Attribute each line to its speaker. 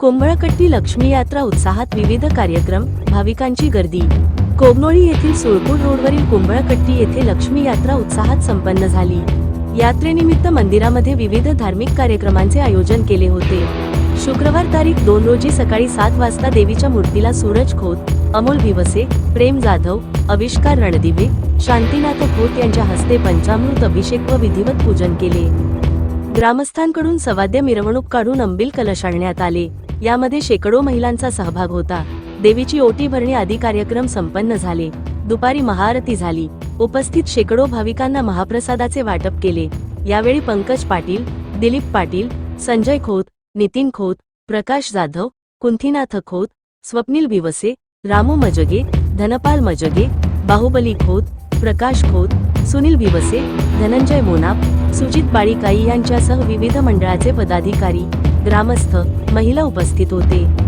Speaker 1: कुंभळकट्टी लक्ष्मी यात्रा उत्साहात विविध कार्यक्रम भाविकांची गर्दी. कोबनोळी येथील सुळकूट रोडवरील कुंभळकट्टी येथे लक्ष्मी यात्रा उत्साहात संपन्न झाली. यात्रेनिमित्त मंदिरामध्ये विविध धार्मिक कार्यक्रमांचे आयोजन केले होते. शुक्रवार तारीख दोन रोजी सकाळी सात वाजता देवीच्या मूर्तीला सूरज खोत अमोल भिवसे प्रेम जाधव अविष्कार रणदिवे शांतीनाथ खोत यांच्या हस्ते पंचामृत अभिषेक व विधिवत पूजन केले. ग्रामस्थांकडून सवाद्य मिरवणूक काढून अंबिल कलश आणण्यात आले. यामध्ये शेकडो महिलांचा सहभाग होता. देवीची ओटी भरणी आदी कार्यक्रम संपन्न झाले. दुपारी महाआरती झाली. उपस्थित शेकडो भाविकांना महाप्रसादाचे वाटप केले. यावेळी पंकज पाटील दिलीप पाटील संजय खोत नितीन खोत प्रकाश जाधव कुंथीनाथ खोत स्वप्नील बिवसे रामू मजगे धनपाल मजगे बाहुबली खोत प्रकाश खोत सुनील भिवसे धनंजय मोनाप सुजित बाळीकाई यांच्यासह विविध मंडळाचे पदाधिकारी ग्रामस्थ महिला उपस्थित होते.